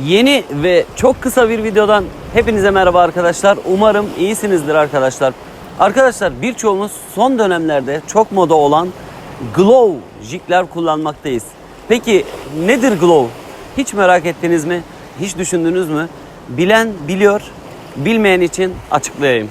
Yeni ve çok kısa bir videodan hepinize merhaba arkadaşlar. Umarım iyisinizdir arkadaşlar. Arkadaşlar birçoğumuz son dönemlerde çok moda olan glow jigler kullanmaktayız. Peki nedir glow? Hiç merak ettiniz mi? Hiç düşündünüz mü? Bilen biliyor, bilmeyen için açıklayayım.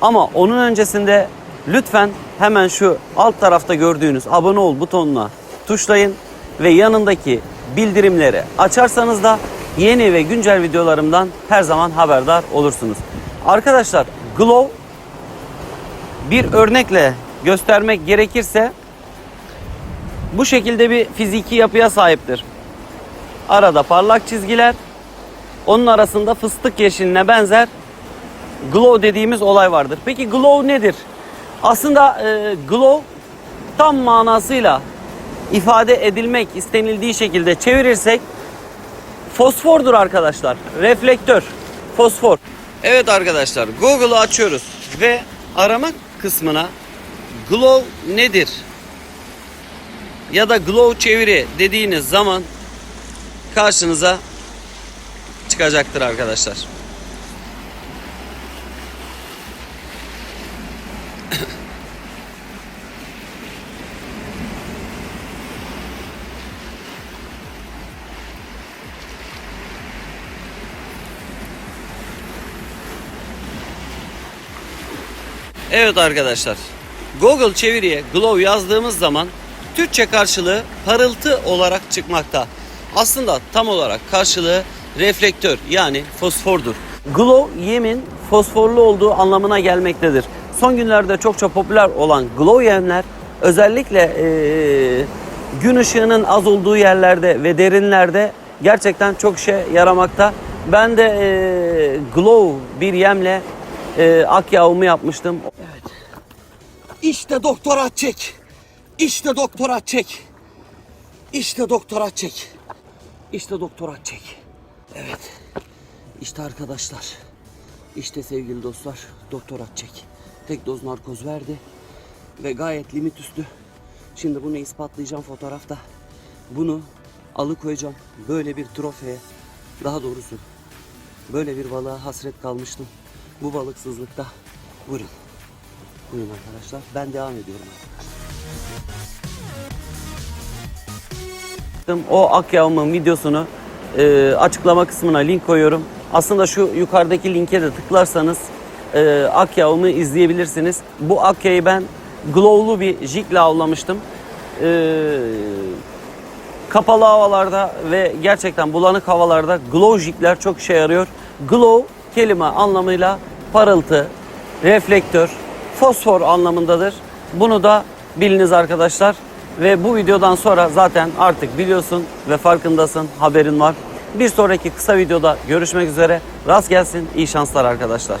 Ama onun öncesinde lütfen hemen şu alt tarafta gördüğünüz abone ol butonuna tuşlayın ve yanındaki bildirimleri açarsanız da yeni ve güncel videolarımdan her zaman haberdar olursunuz. Arkadaşlar Glow bir örnekle göstermek gerekirse bu şekilde bir fiziki yapıya sahiptir. Arada parlak çizgiler, onun arasında fıstık yeşiline benzer glow dediğimiz olay vardır. Peki glow nedir? Aslında e, glow tam manasıyla ifade edilmek istenildiği şekilde çevirirsek fosfordur arkadaşlar. Reflektör, fosfor. Evet arkadaşlar Google'ı açıyoruz ve arama kısmına glow nedir? Ya da glow çeviri dediğiniz zaman karşınıza çıkacaktır arkadaşlar. Evet arkadaşlar. Google çeviriye glow yazdığımız zaman Türkçe karşılığı parıltı olarak çıkmakta. Aslında tam olarak karşılığı reflektör yani fosfordur. Glow yemin fosforlu olduğu anlamına gelmektedir. Son günlerde çokça popüler olan glow yemler özellikle eee, gün ışığının az olduğu yerlerde ve derinlerde gerçekten çok işe yaramakta. Ben de eee, glow bir yemle eee ak yağımı yapmıştım. İşte doktora çek. İşte doktora çek. İşte doktora çek. İşte doktora çek. Evet. İşte arkadaşlar. İşte sevgili dostlar. Doktora çek. Tek doz narkoz verdi. Ve gayet limit üstü. Şimdi bunu ispatlayacağım fotoğrafta. Bunu alıkoyacağım. Böyle bir trofeye. Daha doğrusu böyle bir balığa hasret kalmıştım. Bu balıksızlıkta. Buyurun. Buyurun arkadaşlar. Ben devam ediyorum arkadaşlar. O ak yağımın videosunu e, açıklama kısmına link koyuyorum. Aslında şu yukarıdaki linke de tıklarsanız e, ak yağımı izleyebilirsiniz. Bu ak yağı ben glow'lu bir jigle avlamıştım. E, kapalı havalarda ve gerçekten bulanık havalarda glow jigler çok işe yarıyor. Glow kelime anlamıyla parıltı, reflektör, fosfor anlamındadır. Bunu da biliniz arkadaşlar. Ve bu videodan sonra zaten artık biliyorsun ve farkındasın, haberin var. Bir sonraki kısa videoda görüşmek üzere. Rast gelsin, iyi şanslar arkadaşlar.